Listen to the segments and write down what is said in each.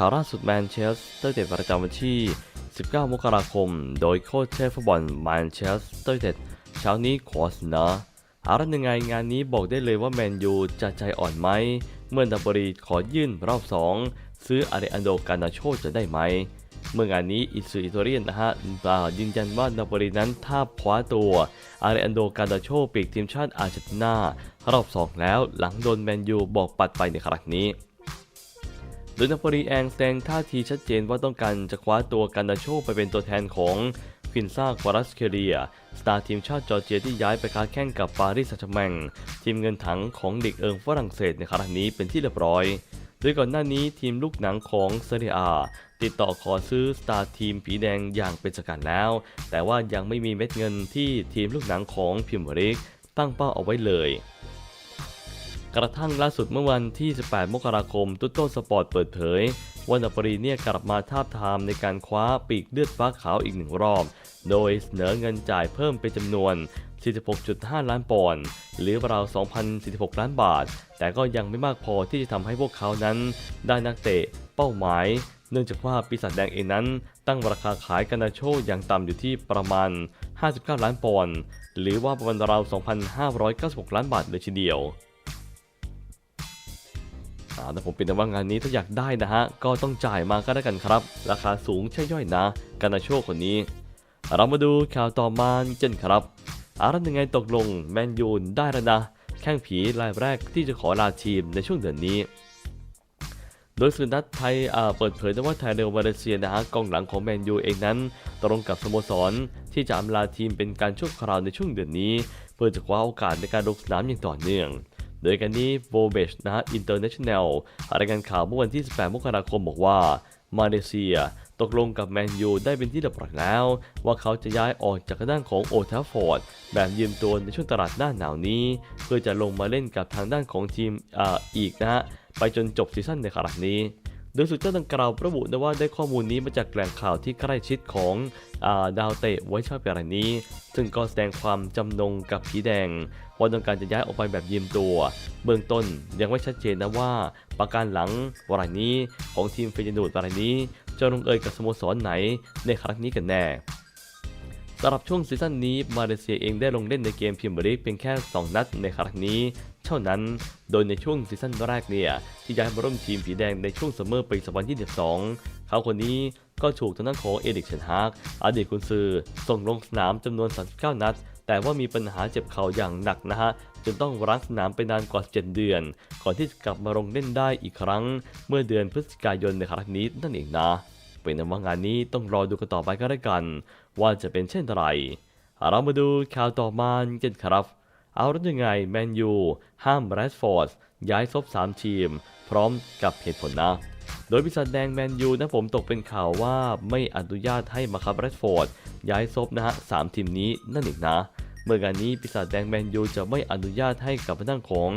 ข่าวล่าสุดแมนเชสเตอร์เด็ดประจำวันที่ 19 มกราคม โดยโค้ชเชฟฟุตบอลแมนเชสเตอร์เด็ดเช้านี้ขอเสนออารันยังไงงานนี้บอกได้เลยว่าแมนยูจะใจอ่อนไหม เมื่อนาโปลีขอยื่นรอบ 2 ซื้ออาริอันโดกานาโชจะได้ไหม เมื่องานนี้อิสุอิโตเรียนนะฮะอ่ายืนยันว่านาโปลีนั้นถ้าคว้าตัวอาริอันโดกานาโชปีกทีมชาติอาร์เจนตินารอบ 2 แล้วหลังโดนแมนยูบอกปัดไปในครั้งนี้ โดยนาโปลีเองแสดงท่าทีชัดเจนว่าต้องการจะคว้าตัวกันนาโชไปเป็นตัวแทนของฟินซ่าควารัสเคเรีย สตาร์ทีมชาติจอร์เจียที่ย้ายไปค้าแข่งกับปารีสแซงต์แชร์แมงทีมเงินถังของเด็กเอิงฝรั่งเศสในครั้งนี้เป็นที่เรียบร้อย โดยก่อนหน้านี้ทีมลูกหนังของเซเรียอาติดต่อขอซื้อสตาร์ทีมผีแดงอย่างเป็นสกันแล้ว แต่ว่ายังไม่มีเม็ดเงินที่ทีมลูกหนังของพิมพ์ริกตั้งเป้าเอาไว้เลย กระทั่งล่าสุดเมื่อวันที่ 18 มกราคม ตุตโตสปอร์ตเปิดเผยว่านาปลีเนี่ยกลับมาทาบทามในการคว้าปีกเลือดฟ้าขาวอีกหนึ่งรอบ โดยเสนอเงินจ่ายเพิ่มเป็นจำนวน 46.5 ล้านปอนด์หรือราว 2,046 ล้านบาท แต่ก็ยังไม่มากพอที่จะทำให้พวกเขานั้น ได้นักเตะเป้าหมาย เนื่องจากว่าปีศาจแดงเองนั้น ตั้งราคาขายกันนาโชอย่างต่ำอยู่ที่ประมาณ 59 ล้านปอนด์หรือว่าประมาณราว 2,596 ล้านบาทเลยทีเดียว แต่ผมเป็นแต่ว่างานนี้ถ้าอยากได้นะฮะ ก็ต้องจ่ายมาก็ได้กันครับ ราคาสูงใช่ย่อยนะกานาโชคนนี้ เรามาดูข่าวต่อมาเจนครับ อารันยังไงตกลงแมนยูนได้แล้วนะแข้งผีรายแรกที่จะขอลาทีมในช่วงเดือนนี้ โดยสื่อนัดไทยเปิดเผยว่าไทยเดลวาเลเซียนะฮะกองหลังของแมนยูเองนั้น ตรงกับสโมสรที่จะอำลาทีมเป็นการชั่วคราวในช่วงเดือนนี้ เพื่อจะคว้าโอกาสในการลงสนามอย่างต่อเนื่อง โดยกันนี้โวเบชนะฮะอินเตอร์เนชั่นแนลรายงานข่าวเมื่อวันที่ 18 มกราคมบอกว่ามาเลเซียตกลงกับแมนยูได้เป็นที่เรียบร้อยแล้ว ว่าเขาจะย้ายออกจากด้านของโอทัฟอร์ดแบบยืมตัวในช่วงตลาดหน้าหนาวนี้ เพื่อจะลงมาเล่นกับทางด้านของทีมออีกนะฮะไปจนจบซีซั่นในครั้งนี้ โดยสุดเจ้าดังกล่าวระบุนะว่าได้ข้อมูลนี้มาจากแหล่งข่าวที่ใกล้ชิดของอาดาวเตะไว้ชอบอย่างนี้ ซึ่งก็แสดงความจำนงกับผีแดง ว่าต้องการจะย้ายออกไปแบบยืมตัว เบื้องต้นยังไม่ชัดเจนนะว่า ประการหลังรายนี้ของทีมเฟยนูดรายนี้ จะลงเอยกับสโมสรไหนในครั้งนี้กันแน่สำหรับช่วงซีซั่นนี้มาเลเซียเองได้ลงเล่นในเกมพรีเมียร์ลีกเพียงแค่ 2 นัดในครั้งนี้ เท่านั้น โดยในช่วงซีซั่นแรกเนี่ย ที่ย้ายมาร่วมทีมผีแดงในช่วงซัมเมอร์ปี 2022 เขาคนนี้ก็ถูกทางด้านของเอริกเชนฮากอดีตกุนซือส่งลงสนามจำนวน 39 นัด แต่ว่ามีปัญหาเจ็บเข่าอย่างหนักนะฮะจนต้องรั้งสนามไปนานกว่า 7 เดือน ก่อนที่จะกลับมาลงเล่นได้อีกครั้ง เมื่อเดือนพฤศจิกายนในครั้งนี้นั่นเองนะ เป็นนว่างานนี้ต้องรอดูกันต่อไปก็แล้วกัน ว่าจะเป็นเช่นไรเรามาดูข่าวต่อมากันครับ เอาแล้วยังไงแมนยูห้ามแรดฟอร์ดย้ายซบ3ทีม พร้อมกับเหตุผลนะ โดยพิศาจแดงแมนยูนะผมตกเป็นข่าวว่าไม่อนุญาตให้มาคับแรดฟอร์ดย้ายซบนะฮะสามทีมนี้นั่นเองนะ เมื่อการนี้ปีศาจแดงแมนยูจะไม่อนุญาตให้กับทางของ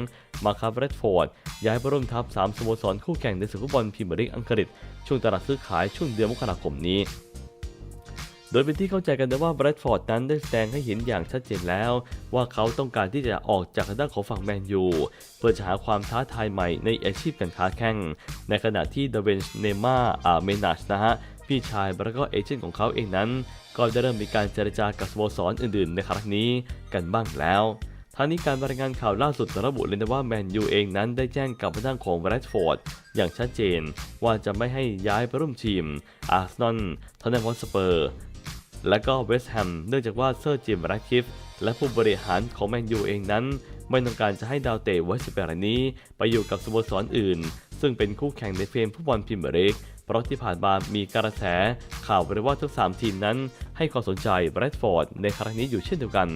มาคับแรดฟอร์ดย้ายไปร่วมทัพ3สโมสรคู่แข่งในศึกฟุตบอลพรีเมียร์ลีกอังกฤษช่วงตลาดซื้อขายช่วงเดือนมกราคมนี้ โดยเป็นที่เข้าใจกันนะว่าแบรดฟอร์ดนั้นได้แสดงให้เห็นอย่างชัดเจนแล้ว ว่าเขาต้องการที่จะออกจากทางด้านของฝั่งแมนยูเพื่อจะหาความท้าทายใหม่ในอาชีพการค้าแข่ง ในขณะที่เดเวนเนม่าอาเมนัชนะฮะพี่ชายแล้วก็เอเจนต์ของเขาเองนั้น ก็ได้เริ่มมีการเจรจากับสโมสรอื่นๆ ในครั้งนี้กันบ้างแล้วทั้งนี้การรายงานข่าวล่าสุดระบุเลยนะว่าแมนยูเองนั้นได้แจ้งกับทางด้านของแบรดฟอร์ดอย่างชัดเจน ว่าจะไม่ให้ย้ายไปร่วมทีมอาร์เซนอลทอนแนมฮอสเปอร์ และก็เวสต์แฮมเนื่องจากว่าเซอร์จิมแรดคลิฟและผู้บริหารของแมนยูเองนั้น ไม่ต้องการจะให้ดาวเตะไว้สิบแปดนี้ ไปอยู่กับสโมสรอื่น ซึ่งเป็นคู่แข่งในเฟรมฟุตบอลพรีเมียร์ลีกเพราะที่ผ่านมามีกระแสข่าวไปว่าทั้ง3ทีมนั้น ให้ความสนใจแบรดฟอร์ดในครั้งนี้อยู่เช่นเดียวกัน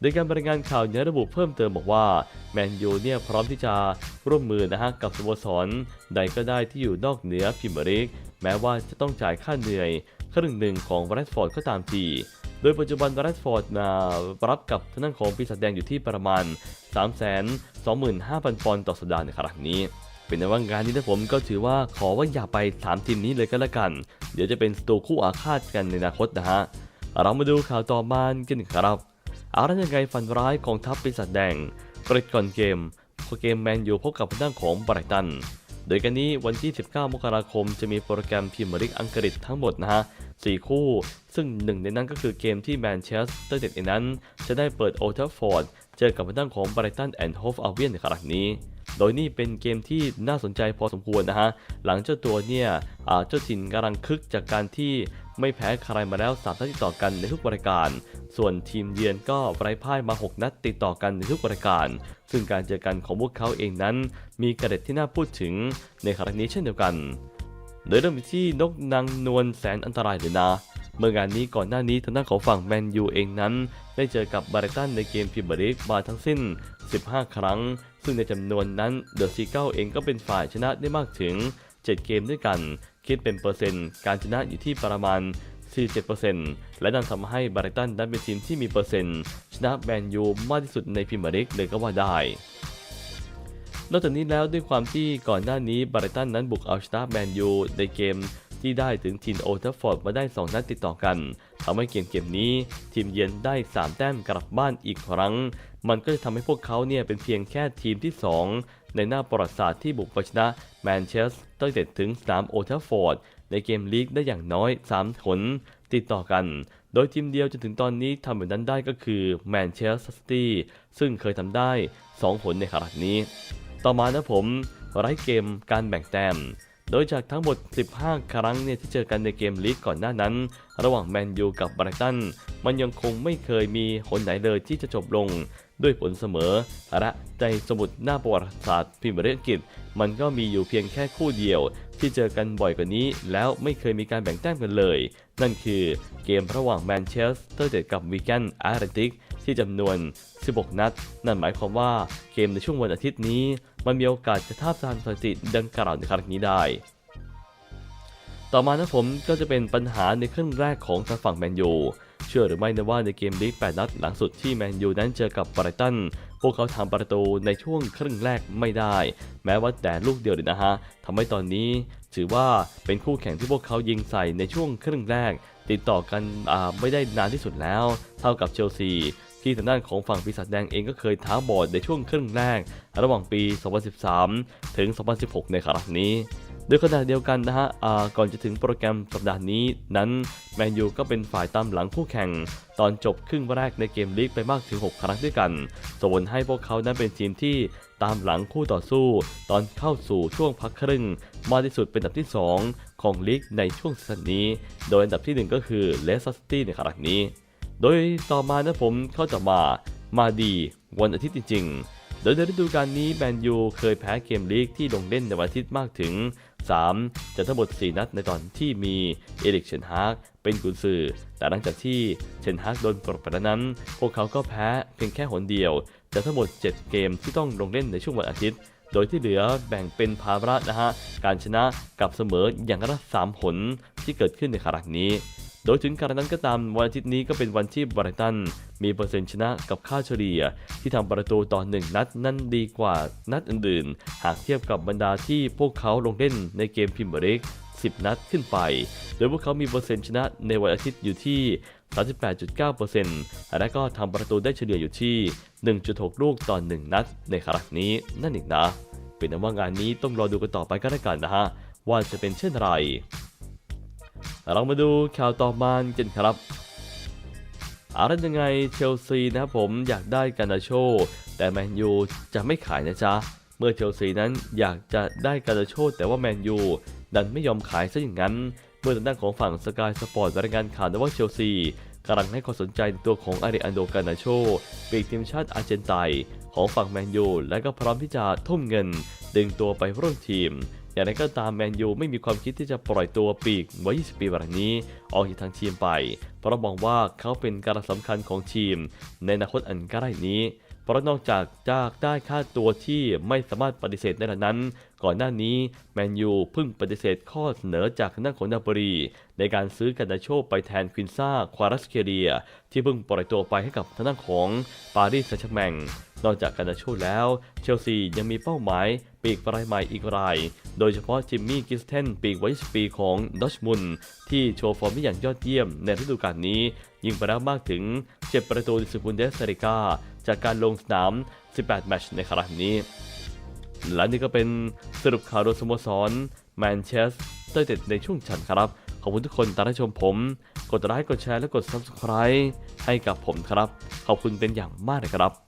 โดยการบรายงานข่าวยังระบุเพิ่มเติมบอกว่า แมนยูเนี่ยพร้อมที่จะร่วมมือนะฮะกับสโมสร ใดก็ได้ที่อยู่นอกเหนือพรีเมียร์ลีกแม้ว่าจะต้องจ่ายค่าเหนื่อย ครึ่งหนึ่งของแรดฟอร์ดก็ตามที โดยปัจจุบันแรดฟอร์ดรับกับทางด้านของปีศาจแดงอยู่ที่ประมาณ 325,000 ปอนด์ต่อสัปดาห์ในครั้งนี้ เป็นในว่างานนี้นะผมก็ถือว่าขอว่าอย่าไป 3 ทีมนี้เลยก็แล้วกัน เดี๋ยวจะเป็นสตูคู่อาฆาตกันในอนาคตนะฮะ เรามาดูข่าวต่อมากันครับเอาละยังไงฝันร้ายของทัพปีศาจแดงกริดก่อนเกมพอเกมแมนยูพบกับทางด้านของไบรตันโดยกันนี้วันที่ 19 มกราคมจะมีโปรแกรมพรีเมียร์ลีกอังกฤษทั้งหมดนะฮะ 4 คู่ ซึ่งหนึ่งในนั้นก็คือเกมที่แมนเชสเตอร์เดนนั้น จะได้เปิดโอเทอร์ฟอร์ดเจอกับทางด้านของบรตันแอนด์โฮฟอาเวียนในครั้งนี้โดยนี่เป็นเกมที่น่าสนใจพอสมควรนะฮะ หลังเจ้าตัวเนี่ยเจ้าถิ่นกำลังคึกจากการที่ไม่แพ้ใครมาแล้ว3นัดติดต่อกันในทุกรายการ ส่วนทีมเยือนก็ไร้พ่ายมา 6 นัดติดต่อกันในทุกรายการ ซึ่งการเจอกันของพวกเขาเองนั้น มีกระเด็ดที่น่าพูดถึงในครั้งนี้เช่นเดียวกัน โดยเริ่มที่นกนางนวลแสนอันตรายเลยนะเมื่องานนี้ก่อนหน้านี้ทางด้านของฝั่งแมนยูเองนั้น ได้เจอกับบาร์ตันในเกมพรีเมียร์ลีกมาทั้งสิ้น 15 ครั้ง ซึ่งในจำนวนนั้นเดอะซีเกิลเองก็เป็นฝ่ายชนะได้มากถึง 7 เกมด้วยกัน คิดเป็นเปอร์เซ็นต์ การชนะอยู่ที่ประมาณ 47%และนั่นทำให้บาร์ตันนั้นเป็นทีมที่มีเปอร์เซ็นต์ ชนะแมนยูมากที่สุดในพรีเมียร์ลีกเลยก็ว่าได้ นอกจากนี้แล้วด้วยความที่ก่อนหน้านี้บาร์ตันนั้นบุกเอาชนะแมนยูในเกมที่ได้ถึงทีมโอลด์แทัฟอร์ดมาได้ 2 นัดติดต่อกันทำให้เกมเกมนี้ ทีมเยือนได้ 3 แต้มกลับบ้านอีกครั้ง มันก็จะทำให้พวกเขาเนี่ยเป็นเพียงแค่ทีมที่ 2 ในหน้าประวัติศาสตร์ที่บุกไปชนะแมนเชสเตอร์เด็ดถึงสามโอลด์แทัฟฟอร์ดในเกมลีกได้อย่างน้อย 3 ผลติดต่อกัน โดยทีมเดียวจนถึงตอนนี้ทำแบบนั้นได้ก็คือแมนเชสเตอร์ซิตี้ซึ่งเคยทำได้ 2 ผลในขณะนี้ ต่อมานะผมไร้เกมการแบ่งแต้ม โดยจากทั้งหมด 15 ครั้งเนี่ยที่เจอกันในเกมลีกก่อนหน้านั้น ระหว่างแมนยูกับไบรตัน มันยังคงไม่เคยมีหนไหนเลยที่จะจบลงด้วยผลเสมอและในสมุดหน้าประวัติศาสตร์พรีเมียร์ลีกอังกฤษมันก็มีอยู่เพียงแค่คู่เดียว ที่เจอกันบ่อยกว่านี้ แล้วไม่เคยมีการแบ่งแต้มกันเลย นั่นคือเกมระหว่างแมนเชสเตอร์เดดกับวีแกนอตเลติกที่จำนวน 16 นัด นั่นหมายความว่าเกมในช่วงวันอาทิตย์นี้ มันมีโอกาสจะทาบทามสถิติดังกล่าวในครั้งนี้ได้ ต่อมานะผมก็จะเป็นปัญหาในครึ่งแรกของทางฝั่งแมนยูเชื่อหรือไม่นะว่าในเกมลีก 8 นัดหลังสุดที่แมนยูนั้นเจอกับไบรตัน พวกเขาทำประตูในช่วงครึ่งแรกไม่ได้ แม้ว่าแต่ลูกเดียวเลยนะฮะทำให้ตอนนี้ถือว่าเป็นคู่แข่งที่พวกเขายิงใส่ในช่วงครึ่งแรก ติดต่อกันไม่ได้นานที่สุดแล้ว เท่ากับเชลซี ที่ทางด้านของฝั่งปีศาจแดงเองก็เคยท้าบอดในช่วงครึ่งแรก ระหว่างปี 2013 ถึง 2016 ในครั้งนี้โดยขณะเดียวกันนะฮะก่อนจะถึงโปรแกรมสัปดาห์นี้นั้นแมนยูก็เป็นฝ่ายตามหลังคู่แข่ง ตอนจบครึ่งแรกในเกมลีกไปมากถึง 6 ครั้งด้วยกัน ส่งผลให้พวกเขานั้นเป็นทีมที่ตามหลังคู่ต่อสู้ ตอนเข้าสู่ช่วงพักครึ่งมากที่สุดเป็นอันดับที่ 2 ของลีกในช่วงซีซั่นนี้ โดยอันดับทีหนึ่1 ก็คือเลสเตอร์ซิตี้ในครั้งนี้ โดยต่อมานะผมเข้าจะมามาดีวันอาทิตย์จริงๆ โดยในฤดูกาลนี้แมนยูเคยแพ้เกมลีกที่ลงเล่นในวันอาทิตย์มากถึง 3 จากทั้งหมด 4 นัดในตอนที่มีเอริกเชนฮากเป็นกุนซือ แต่หลังจากที่เชนฮากโดนปลดไปนั้น พวกเขาก็แพ้เพียงแค่หนเดียว จากทั้งหมด 7 เกมที่ต้องลงเล่นในช่วงวันอาทิตย์ โดยที่เหลือแบ่งเป็นภาระนะฮะ การชนะกับเสมออย่างละสามผลที่เกิดขึ้นในครั้งนี้ โดยถึงการนั้นก็ตามวันอาทิตย์นี้ก็เป็นวันที่บรตัน มีเปอร์เซ็นต์ชนะกับค่าเฉลี่ย ที่ทำประตูต่อ1นัดนั่นดีกว่านัดอื่นๆ หากเทียบกับบรรดาที่พวกเขาลงเล่นในเกมพรีเมียร์ลีก10 นัดขึ้นไป โดยพวกเขามีเปอร์เซ็นต์ชนะในวันอาทิตย์อยู่ที่ 38.9%และก็ทำประตูได้เฉลี่ยอยู่ที่ 1.6 ลูกต่อ 1 นัด ในครั้งนี้นั่นเองนะ เป็นนว่างานนี้ต้องรอดูกันต่อไปก็แล้วกันนะฮะ ว่าจะเป็นเช่นไร เรามาดูข่าวต่อมากันครับอะไรยังไงเชลซีนะครับผมอยากได้กานาโช แต่แมนยูจะไม่ขายนะจ๊ะ เมื่อเชลซีนั้นอยากจะได้กานาโช แต่ว่าแมนยูดันไม่ยอมขายซะอย่างนั้น เมื่อทางด้านของฝั่งสกายสปอร์ตรายงานข่าวนะว่าเชลซีกำลังให้ความสนใจในตัวของอาริอันโดกานาโชปีกทีมชาติอาร์เจนไตน์ของฝั่งแมนยูและก็พร้อมที่จะทุ่มเงิน ดึงตัวไปร่วมทีม อย่างไรก็ตามแมนยูไม่มีความคิดที่จะปล่อยตัวปีกวัย 20 ปีแบบนี้ ออกจากทางทีมไป เพราะมองว่าเขาเป็นการสำคัญของทีม ในอนาคตอันใกล้นี้ เพราะนอกจากจะได้ค่าตัวที่ไม่สามารถปฏิเสธได้นั้น ก่อนหน้านี้แมนยูเพิ่งปฏิเสธข้อเสนอจากทางด้านของนาโปลีในการซื้อกันนาโชไปแทนควินซ่าควารัสเคเรีย ที่เพิ่งปล่อยตัวไปให้กับทางด้านของปารีสแซงต์แชร์แมงนอกจากการนาโชแล้ว เชลซียังมีเป้าหมายปีกรายใหม่อีกราย โดยเฉพาะจิมมี่กิสเทนปีกวัย20ปีของดอชมุนที่โชว์ฟอร์มได้อย่างยอดเยี่ยมในฤดูกาลนี้ ยิงไปแล้วมากถึง 7 ประตูในศึกบุนเดสเซริกา จากการลงสนาม 18 แมตช์ในครั้งนี้ และนี่ก็เป็นสรุปข่าวโดยสโมสรแมนเชสเตอร์เด็ดในช่วงฉันครับ ขอบคุณทุกคนที่รับชมผม กดไลค์กดแชร์และกด Subscribe ให้กับผมครับ ขอบคุณเป็นอย่างมากเลยครับ